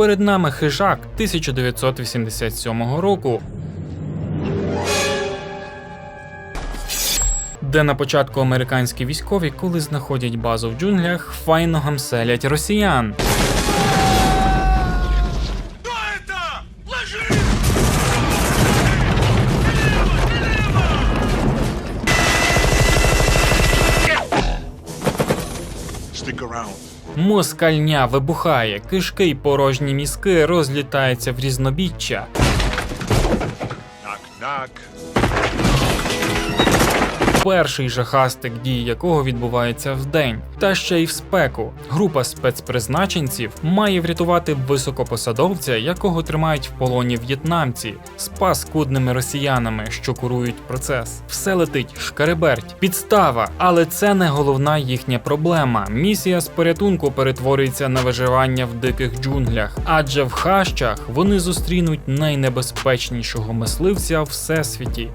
Перед нами хижак 1987 року. Де на початку американські військові, коли знаходять базу в джунглях, файно гамселять росіян. Москальня вибухає, кишки й порожні мізки розлітаються в різнобіччя. Перший жахастик дії якого відбувається вдень, та ще й в спеку. Група спецпризначенців має врятувати високопосадовця, якого тримають в полоні в'єтнамці, з паскудними росіянами, що курують процес. Все летить шкереберть, підстава, але це не головна їхня проблема. Місія з порятунку перетворюється на виживання в диких джунглях, адже в хащах вони зустрінуть найнебезпечнішого мисливця в всесвіті.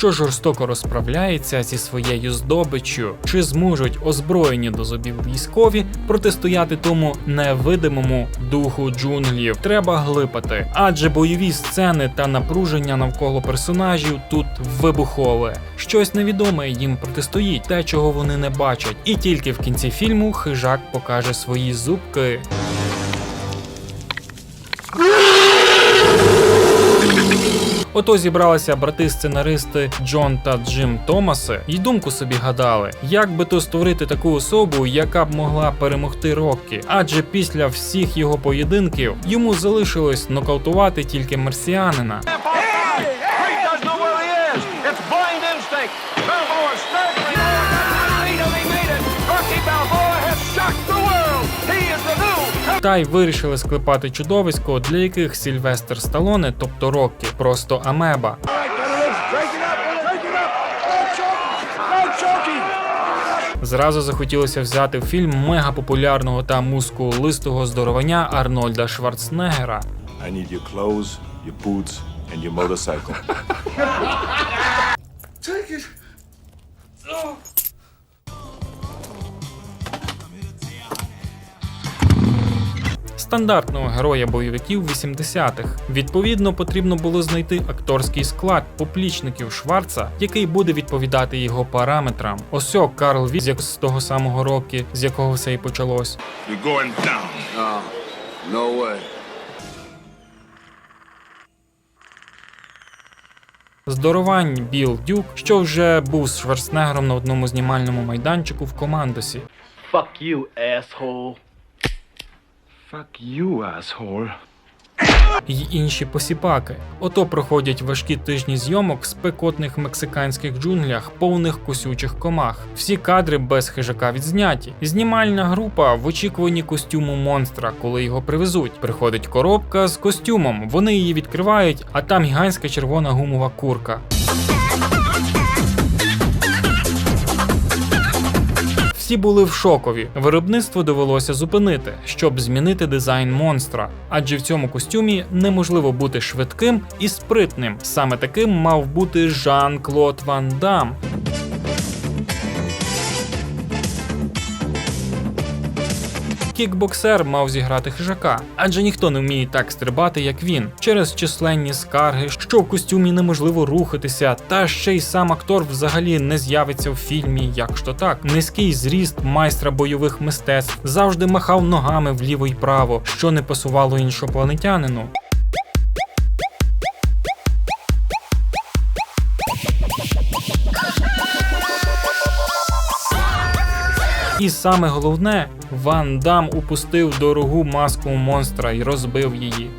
Що жорстоко розправляється зі своєю здобиччю, чи зможуть озброєні до зубів військові протистояти тому невидимому духу джунглів. Треба глипати, адже бойові сцени та напруження навколо персонажів тут вибухове. Щось невідоме їм протистоїть, те, чого вони не бачать. І тільки в кінці фільму хижак покаже свої зубки. Ото зібралися брати-сценаристи Джон та Джим Томаси і думку собі гадали, як би то створити таку особу, яка б могла перемогти Роккі. Адже після всіх його поєдинків йому залишилось нокаутувати тільки марсіанина. New Та й вирішили склепати чудовисько, для яких Сільвестр Сталоне, тобто Роккі, просто амеба. Зразу захотілося взяти в фільм мегапопулярного та мускулистого здоровання Арнольда Шварценеггера. I need your clothes, your boots, and your motorcycle. стандартного героя бойовиків 80-х. Відповідно, потрібно було знайти акторський склад поплічників Шварца, який буде відповідати його параметрам. Ось о Карл Візяк з того самого року, з якого все і почалось. You're going down. No way. Здоровань Біл Дюк, що вже був з Шварценеггером на одному знімальному майданчику в командосі. Fuck you, asshole. Fuck you, asshole. й інші посіпаки. Ото проходять важкі тижні зйомок в спекотних мексиканських джунглях, повних кусючих комах. Всі кадри без хижака відзняті. Знімальна група в очікуванні костюму монстра, коли його привезуть. Приходить коробка з костюмом. Вони її відкривають, а там гігантська червона гумова курка. Всі були в шокові. Виробництво довелося зупинити, щоб змінити дизайн монстра. Адже в цьому костюмі неможливо бути швидким і спритним. Саме таким мав бути Жан-Клод Ван Дам. Кікбоксер мав зіграти хижака, адже ніхто не вміє так стрибати, як він, через численні скарги, що в костюмі неможливо рухатися, та ще й сам актор взагалі не з'явиться в фільмі, як що так. Низький зріст майстра бойових мистецтв завжди махав ногами вліво й право, що не пасувало іншопланетянину. І саме головне, Ван Дам упустив дорогу маску монстра і розбив її.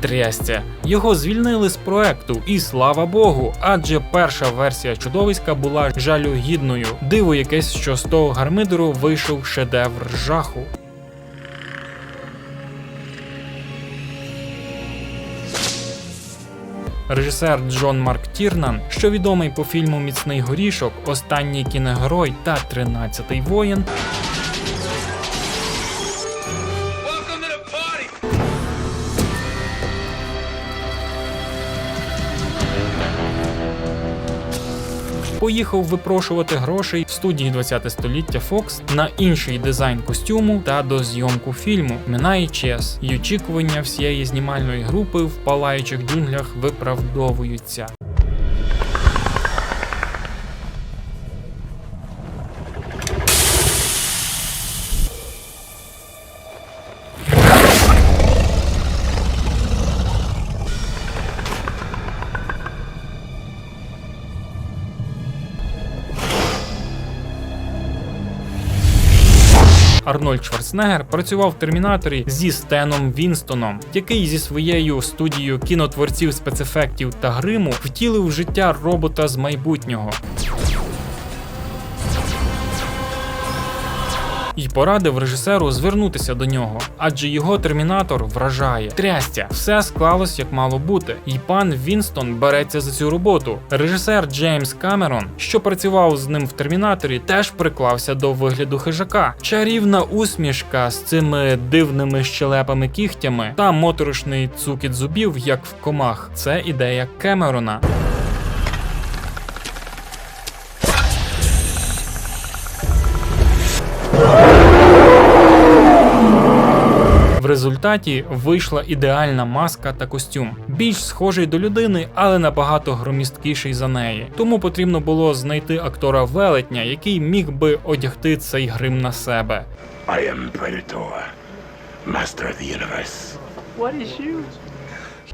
Трястя. Його звільнили з проекту, і слава Богу, адже перша версія чудовиська була жалюгідною. Диво якесь, що з того гармидеру вийшов шедевр жаху. Режисер Джон Марк Тірнан, що відомий по фільму Міцний горішок, Останній кіногерой та Тринадцятий воїн, поїхав випрошувати грошей в студії 20 століття Fox на інший дизайн костюму та до зйомку фільму. Минає час, і очікування всієї знімальної групи в палаючих джунглях виправдовуються. Арнольд Шварценеггер працював в Термінаторі зі Стеном Вінстоном, який зі своєю студією кінотворців спецефектів та гриму втілив в життя робота з майбутнього. І порадив режисеру звернутися до нього, адже його термінатор вражає. Трястя, все склалось як мало бути, і пан Вінстон береться за цю роботу. Режисер Джеймс Камерон, що працював з ним в термінаторі, теж приклався до вигляду хижака. Чарівна усмішка з цими дивними щелепами кігтями та моторошний цукіт зубів, як в комах. Це ідея Кемерона. Результаті вийшла ідеальна маска та костюм, більш схожий до людини, але набагато громісткіший за неї. Тому потрібно було знайти актора велетня, який міг би одягти цей грим на себе. I am Predator, master of the universe. What is you?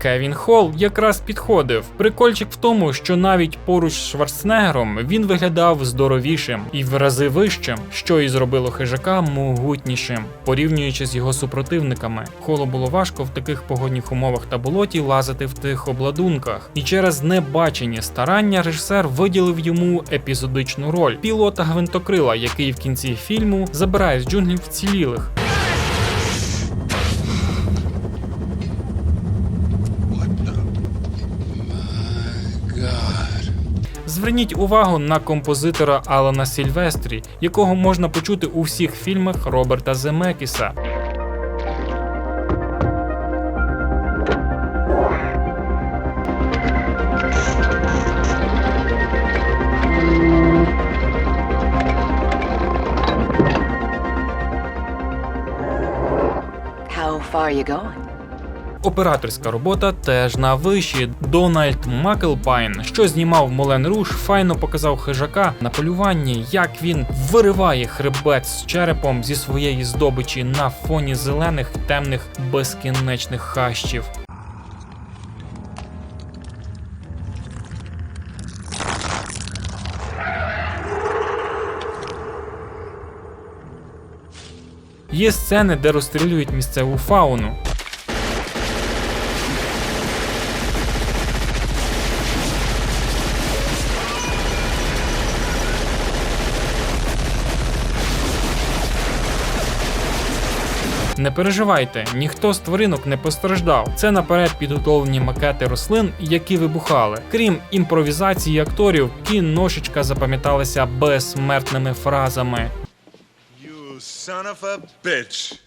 Кевін Холл якраз підходив. Прикольчик в тому, що навіть поруч з Шварценеггером він виглядав здоровішим і в рази вищим, що і зробило хижака могутнішим, порівнюючи з його супротивниками. Холу було важко в таких погодних умовах та болоті лазити в тих обладунках. І через небачені старання режисер виділив йому епізодичну роль пілота гвинтокрила, який в кінці фільму забирає з джунглів вцілілих. Зверніть увагу на композитора Алана Сільвестрі, якого можна почути у всіх фільмах Роберта Земекіса. How far are you going? Операторська робота теж на виші. Дональд Маклпайн, що знімав Молен Руш, файно показав хижака на полюванні, як він вириває хребет з черепом зі своєї здобичі на фоні зелених темних безкінечних хащів. Є сцени, де розстрілюють місцеву фауну. Не переживайте, ніхто з тваринок не постраждав. Це наперед підготовлені макети рослин, які вибухали. Крім імпровізації акторів, кіношечка запам'яталася безсмертними фразами. You son of a bitch.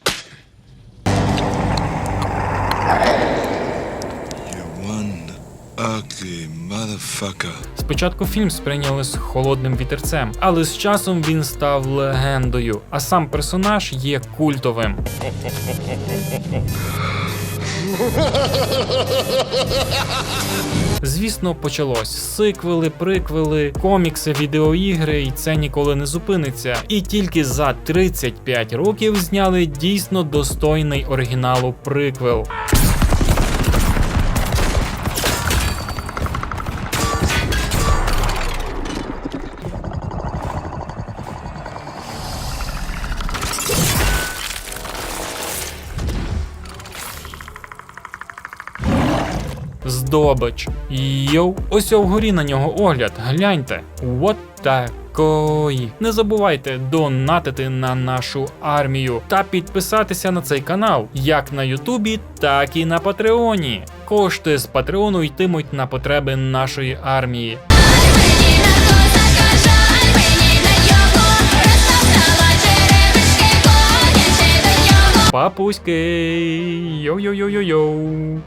Ugly motherfucker. Спочатку фільм сприйняли з холодним вітерцем, але з часом він став легендою, а сам персонаж є культовим. Звісно, почалось сиквели, приквели, комікси, відеоігри, і це ніколи не зупиниться. І тільки за 35 років зняли дійсно достойний оригіналу приквел. Здобич. Йоу, ось вгорі на нього огляд. Гляньте. What такої. Не забувайте донатити на нашу армію та підписатися на цей канал як на Ютубі, так і на Патреоні. Кошти з Патреону йтимуть на потреби нашої армії. Папуськи. Йоу-йоу-йоу-йоу-йоу.